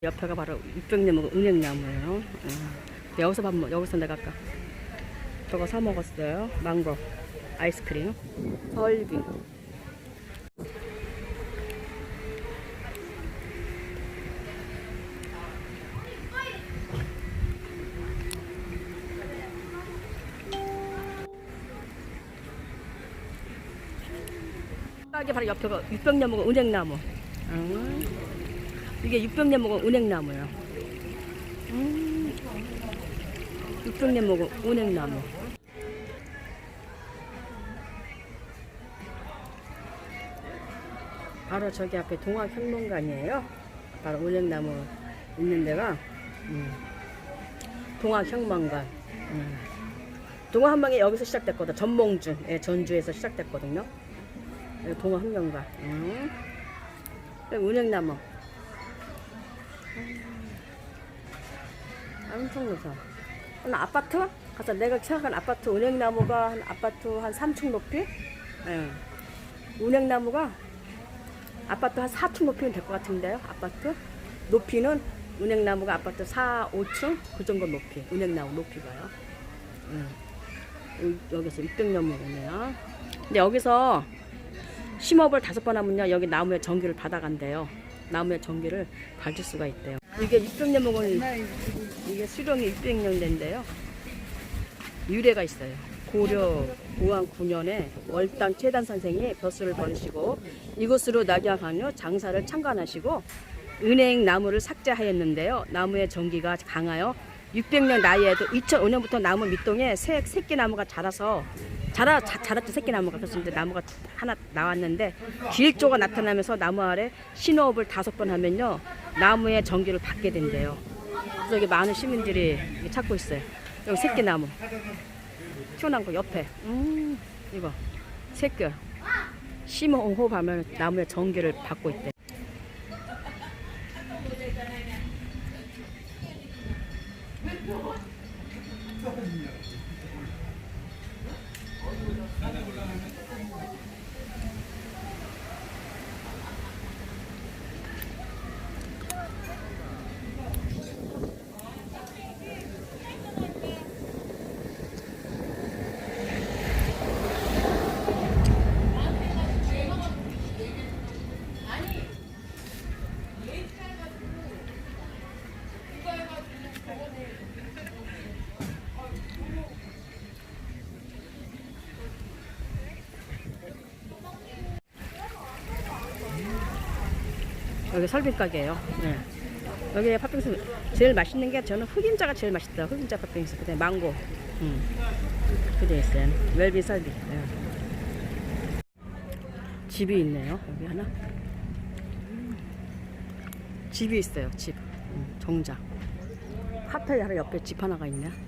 옆에가 바로 600년 은행나무예요. 음. 여기서 밥 먹, 여기서 내가 아까 저거 사 먹었어요. 망고 아이스크림, 설빙. 가게 바로 옆에가 600년 먹은 은행나무. 음. 이게 600년 먹은 은행나무예요. 음. 600년 먹은 은행나무. 바로 저기 앞에 동학혁명관이에요. 바로 은행나무 있는 데가 음. 동학혁명관. 음. 동학한방에 여기서 시작됐거든. 전몽준, 예, 전주에서 시작됐거든요. 동학혁명관. 음. 은행나무. 엄청. 한 아파트? 가서 내가 생각한 아파트 은행나무가 한 아파트 한 3층 높이? 예. 은행나무가 아파트 한 4층 높이면 될 것 같은데요. 아파트 높이는 은행나무가 아파트 4, 5층 그 정도 높이. 은행나무 높이가요. 음. 여- 여기서 600년 먹으네요. 근데 여기서 심업을 다섯 번 하면요 여기 나무에 전기를 받아간대요. 나무에 전기를 받을 수가 있대요. 이게 600년 먹은 이게 수령이 600년 된데요. 유래가 있어요. 고려 고왕 9년에 월당 최단 선생이 벼슬을 버리시고 이곳으로 낙양하며 장사를 창간하시고 은행 나무를 삭제하였는데요. 나무의 전기가 강하여 600년 나이에도 2005년부터 나무 밑동에 새 새끼 나무가 자라서 자라 자, 자랐죠 새끼 나무가 이제 나무가 하나 나왔는데 길조가 나타나면서 나무 아래 신호흡을 다섯 번 하면요 나무의 전기를 받게 된대요. 여기 많은 시민들이 찾고 있어요. 여기 새끼 나무 튀어나온 거 옆에 음 이거 새끼 심호흡하면 나무의 전기를 받고 있대. 여기 설빙 가게예요. 네. 여기 팥빙수 제일 맛있는 게 저는 흑임자가 제일 맛있다. 흑임자 팥빙수. 그다음에 망고. 음. 그게 있어요. 웰빙 설빙. 네. 집이 있네요. 여기 하나. 음. 집이 있어요. 집. 음, 정자. 카페 하나 옆에 집 하나가 있네.